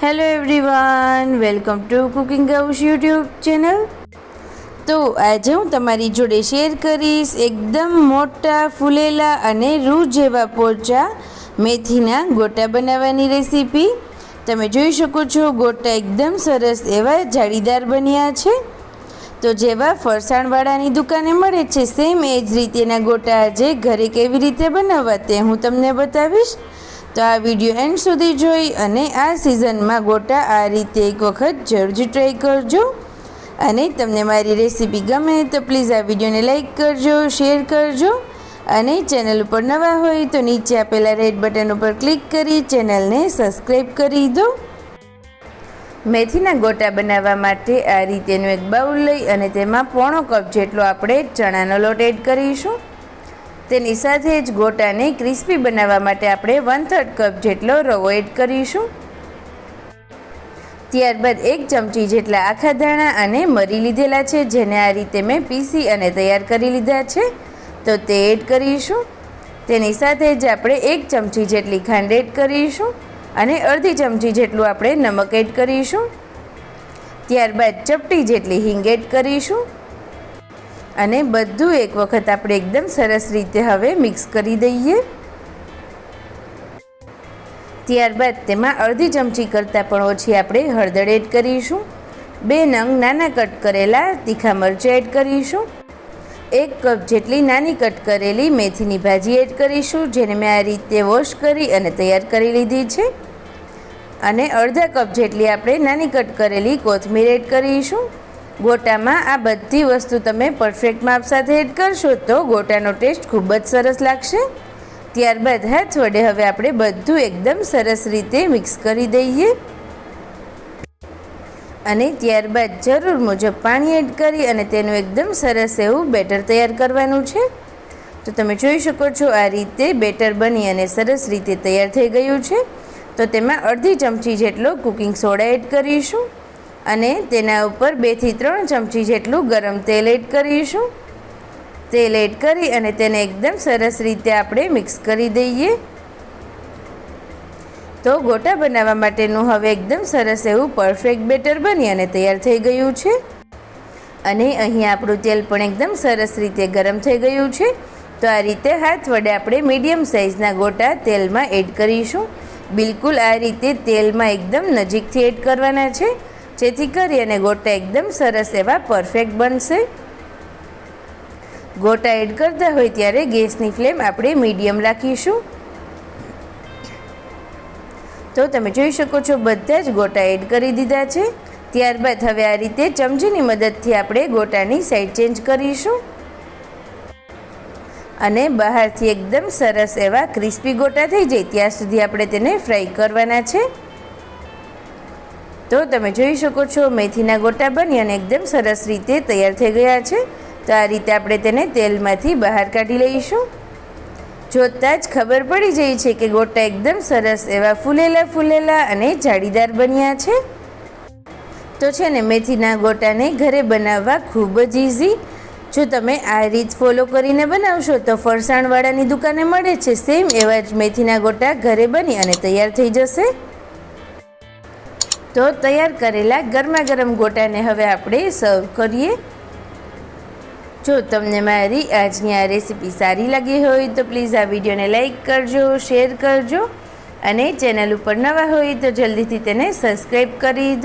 Hello everyone welcome to cooking house YouTube channel તો આજે હું તમારી જોડે શેર કરીશ એકદમ મોટા ફૂલેલા અને રૂ જેવા પોચા મેથીના ગોટા બનાવવાની રેસીપી તમે જોઈ શકો છો ગોટા એકદમ સરસ એવા જાળીદાર બન્યા છે. તો જેવા ફરસાણવાળાની દુકાને મળે છે સેમ એ જ રીતેના ગોટા આજે ઘરે કેવી રીતે બનાવવા તે હું તમને બતાવીશ. તો આ વીડિયો એન્ડ સુધી જોઈ અને આ સિઝનમાં ગોટા આ રીતે એક વખત જરૂરથી ટ્રાય કરજો. અને તમને મારી રેસીપી ગમે તો પ્લીઝ આ વિડીયોને લાઇક કરજો શેર કરજો. અને ચેનલ ઉપર નવા હોય તો નીચે આપેલા રેડ બટન ઉપર ક્લિક કરી ચેનલને સબસ્ક્રાઈબ કરી દો. મેથીના ગોટા બનાવવા માટે આ રીતેનું એક બાઉલ લઈ અને તેમાં પોણો કપ જેટલો આપણે ચણાનો લોટ એડ કરીશું. તેની સાથે જ ગોટાને ક્રિસ્પી બનાવવા માટે આપણે વન થર્ડ કપ જેટલો રવો એડ કરીશું. ત્યારબાદ એક ચમચી જેટલા આખા ધાણા અને મરી લીધેલા છે, જેને આ રીતે મેં પીસી અને તૈયાર કરી લીધા છે. તો તે એડ કરીશું. તેની સાથે જ આપણે એક ચમચી જેટલી ખાંડ એડ કરીશું અને અડધી ચમચી જેટલું આપણે નમક એડ કરીશું. ત્યારબાદ ચપટી જેટલી હિંગ એડ કરીશું. અને બધું એક વખત આપણે એકદમ સરસ રીતે હવે મિક્સ કરી દઈએ. ત્યારબાદ તેમાં અડધી ચમચી કરતાં પણ ઓછી આપણે હળદર એડ કરીશું. બે નંગ નાના કટ કરેલા તીખા મરચાં એડ કરીશું. એક કપ જેટલી નાની કટ કરેલી મેથીની ભાજી એડ કરીશું, જેને મેં આ રીતે વોશ કરી અને તૈયાર કરી લીધી છે. અને અડધા કપ જેટલી આપણે નાની કટ કરેલી કોથમીર એડ કરીશું. ગોટામાં આ બધી વસ્તુ તમે પરફેક્ટ માપ સાથે એડ કરશો તો ગોટાનો ટેસ્ટ ખૂબ જ સરસ લાગશે. ત્યારબાદ હાથ વડે હવે આપણે બધું એકદમ સરસ રીતે મિક્સ કરી દઈએ. અને ત્યારબાદ જરૂર મુજબ પાણી એડ કરી અને તેનું એકદમ સરસ એવું બેટર તૈયાર કરવાનું છે. તો તમે જોઈ શકો છો આ રીતે બેટર બની અને સરસ રીતે તૈયાર થઈ ગયું છે. તો તેમાં અડધી ચમચી જેટલો કુકિંગ સોડા એડ કરીશું. અને તેના ઉપર બેથી ત્રણ ચમચી જેટલું ગરમ તેલ એડ કરીશું. તેલ એડ કરી અને તેને એકદમ સરસ રીતે આપણે મિક્સ કરી દઈએ. તો ગોટા બનાવવા માટેનું હવે એકદમ સરસ એવું પરફેક્ટ બેટર બની અને તૈયાર થઈ ગયું છે. અને અહીં આપણું તેલ પણ એકદમ સરસ રીતે ગરમ થઈ ગયું છે. તો આ રીતે હાથ વડે આપણે મીડિયમ સાઇઝના ગોટા તેલમાં એડ કરીશું. બિલકુલ આ રીતે તેલમાં એકદમ નજીકથી એડ કરવાના છે. જેથી કરી અને ગોટા એકદમ સરસ એવા પરફેક્ટ બનશે. ગોટા એડ કરતા હોય ત્યારે ગેસની ફ્લેમ આપણે મીડિયમ રાખીશું. તો તમે જોઈ શકો છો બધા જ ગોટા એડ કરી દીધા છે. ત્યારબાદ હવે આ રીતે ચમચીની મદદથી આપણે ગોટાની સાઈડ ચેન્જ કરીશું. અને બહારથી એકદમ સરસ એવા ક્રિસ્પી ગોટા થઈ જાય, ત્યાં સુધી આપણે તેને ફ્રાય કરવાના છે. તો તમે જોઈ શકો છો, મેથીના ગોટા બની અને એકદમ સરસ રીતે તૈયાર થઈ ગયા છે. તો આ રીતે આપણે તેને તેલમાંથી બહાર કાઢી લઈશું. જોતાં જ ખબર પડી જાય છે કે ગોટા એકદમ સરસ એવા ફૂલેલા ફૂલેલા અને જાળીદાર બન્યા છે. તો છે ને, મેથીના ગોટાને ઘરે બનાવવા ખૂબ જ ઇઝી જો તમે આ રીત ફોલો કરીને બનાવશો તો ફરસાણવાળાની દુકાને મળે છે. સેમ એવા જ મેથીના ગોટા ઘરે બની અને તૈયાર થઈ જશે. તો તૈયાર કરેલા ગરમા ગરમ ગોટાને હવે આપણે સર્વ કરીએ. જો તમને મારી આજની આ રેસીપી સારી લાગી હોય તો પ્લીઝ આ વિડીયોને લાઇક કરજો શેર કરજો અને ચેનલ ઉપર નવા હોય તો જલ્દીથી તેને સબસ્ક્રાઈબ કરી દો.